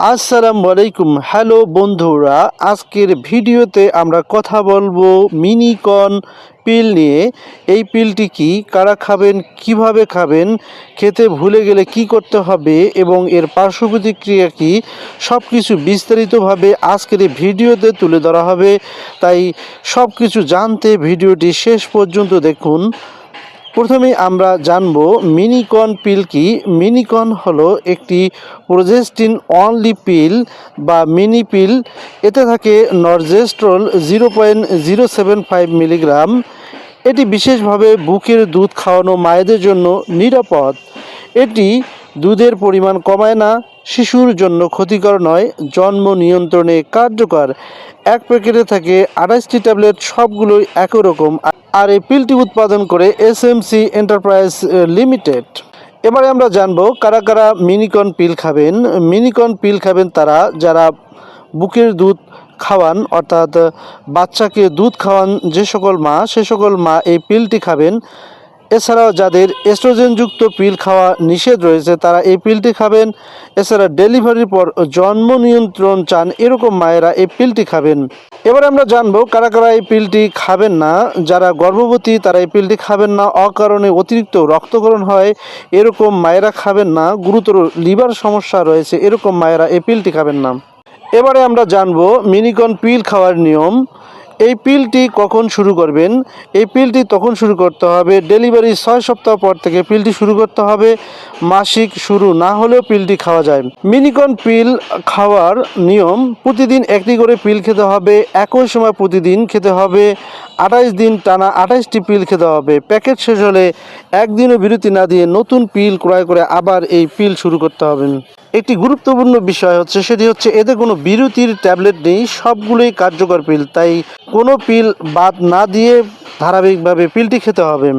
আসসালামু আলাইকুম। হ্যালো বন্ধুরা, আজকের ভিডিওতে আমরা কথা বলব মিনিকন পিল নিয়ে। এই পিলটি কি, কারা খাবেন, কীভাবে খাবেন, খেতে ভুলে গেলে কি করতে হবে এবং এর পার্শ্ব প্রতিক্রিয়া কি সব কিছু বিস্তারিতভাবে আজকের এই ভিডিওতে তুলে ধরা হবে। তাই সব কিছু জানতে ভিডিওটি শেষ পর্যন্ত দেখুন। প্রথমে আমরা জানব মিনিকন পিল কি? মিনিকন হলো একটি প্রোজেস্টিন অনলি পিল বা মিনি পিল। এতে থাকে norgestrel zero point zero seven five milligram. এটি বিশেষভাবে বুকের দুধ খাওয়ানো মায়েদের জন্য নিরাপদ। এটি দুধের পরিমাণ কমায় না, শিশুর জন্য ক্ষতিকর নয়, জন্ম নিয়ন্ত্রণে কার্যকর। এক প্যাকেটে থাকে আঠাশটি ট্যাবলেট, সবগুলোই একই রকম। আর এই পিলটি উৎপাদন করে S M C enterprise limited এবারে আমরা জানব কারা কারা মিনিকন পিল খাবেন। মিনিকন পিল খাবেন তারা যারা বুকের দুধ খাওয়ান, অর্থাৎ বাচ্চাকে দুধ খাওয়ান যে সকল মা, সে সকল মা এই পিলটি খাবেন। এছাড়াও যাদের এস্ট্রোজেনযুক্ত পিল খাওয়া নিষেধ রয়েছে, তারা এই পিলটি খাবেন। এছাড়া ডেলিভারির পর জন্ম নিয়ন্ত্রণ চান এরকম মায়েরা এই পিলটি খাবেন। এবার আমরা জানব কারা কারা এই পিলটি খাবেন না। যারা গর্ভবতী, তারা এই পিলটি খাবেন না। অকারণে অতিরিক্ত রক্তকরণ হয়, এরকম মায়েরা খাবেন না। গুরুতর লিভার সমস্যা রয়েছে, এরকম মায়েরা এই পিলটি খাবেন না। এবারে আমরা জানব মিনিকন পিল খাওয়ার নিয়ম। এই পিলটি কখন শুরু করবেন? এই পিলটি তখন শুরু করতে হবে ডেলিভারি ছয় সপ্তাহ পর থেকে পিলটি শুরু করতে হবে। মাসিক শুরু না হলেও পিলটি খাওয়া যায়। মিনিকন পিল খাওয়ার নিয়ম, প্রতিদিন একটি করে পিল খেতে হবে, একই সময় প্রতিদিন খেতে হবে। আঠাইশ দিন টানা আঠাইশটি পিল খেতে হবে। প্যাকেট শেষ হলে একদিনও বিরতি না দিয়ে নতুন পিল ক্রয় করে আবার এই পিল শুরু করতে হবে। একটি গুরুত্বপূর্ণ বিষয় হচ্ছে, সেটি হচ্ছে, এতে কোনো বিরতির ট্যাবলেট নেই, সবগুলোই কার্যকর পিল। তাই কোনো পিল বাদ না দিয়ে ধারাবাহিকভাবে পিলটি খেতে হবে।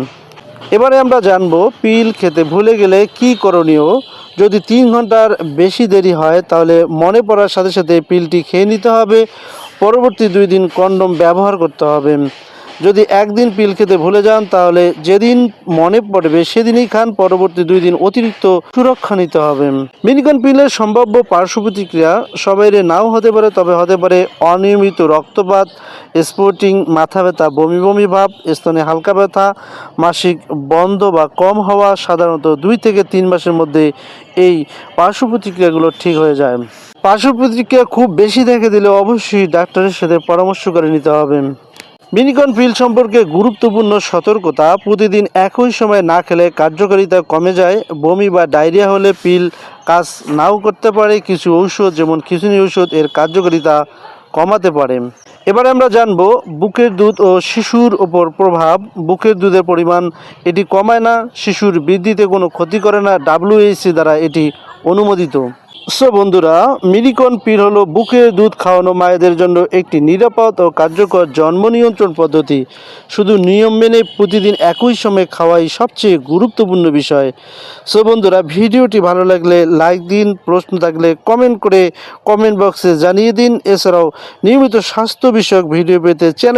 এবারে আমরা জানব, পিল খেতে ভুলে গেলে কি করণীয়? যদি তিন ঘণ্টার বেশি দেরি হয়, তাহলে মনে পড়ার সাথে সাথে পিলটি খেয়ে নিতে হবে। পরবর্তী দুই দিন কন্ডম ব্যবহার করতে হবে। যদি একদিন পিল খেতে ভুলে যান, তাহলে যেদিন মনে পড়বে, সেদিনই খান। পরবর্তী দুই দিন অতিরিক্ত সুরক্ষা নিতে হবে। মিনিকন পিলের সম্ভাব্য পার্শ্ব প্রতিক্রিয়া সবাইরে নাও হতে পারে, তবে হতে পারে অনিয়মিত রক্তপাত, স্পোর্টিং, মাথা ব্যথা, বমি বমি ভাব, স্তনে হালকা ব্যথা, মাসিক বন্ধ বা কম হওয়া, সাধারণত দুই থেকে তিন মাসের মধ্যে এই পার্শ্ব প্রতিক্রিয়াগুলো ঠিক হয়ে যায়। পার্শ্ব প্রতিক্রিয়া খুব বেশি দেখে দিলে অবশ্যই ডাক্তারের সাথে পরামর্শ করে নিতে হবে। মিনিকন পিল সম্পর্কে গুরুত্বপূর্ণ সতর্কতা প্রতিদিন একই সময় না খেলে কার্যকারিতা কমে যায়। বমি বা ডায়রিয়া হলে পিল কাজ নাও করতে পারে। কিছু ঔষধ, যেমন খিচুনি ঔষধ, এর কার্যকারিতা কমাতে পারে। এবারে আমরা জানব, বুকের দুধ ও শিশুর ওপর প্রভাব। বুকের দুধের পরিমাণ এটি কমায় না, শিশুর বৃদ্ধিতে কোনো ক্ষতি করে না। ডাব্লিউএইচসি দ্বারা এটি অনুমোদিত। সো বন্ধুরা মিলিকন পিল হলো বুকে দুধ খাওয়ানো মায়েদের জন্য একটি নিরাপদ ও কার্যকর জন্ম নিয়ন্ত্রণ পদ্ধতি। শুধু নিয়ম মেনে প্রতিদিন একই সময় খাওয়াই সবচেয়ে গুরুত্বপূর্ণ বিষয়। সো বন্ধুরা, ভিডিওটি ভালো লাগলে লাইক দিন, প্রশ্ন থাকলে কমেন্ট করে কমেন্ট বক্সে জানিয়ে দিন। এছাড়াও নিয়মিত স্বাস্থ্য বিষয়ক ভিডিও পেতে চ্যানেল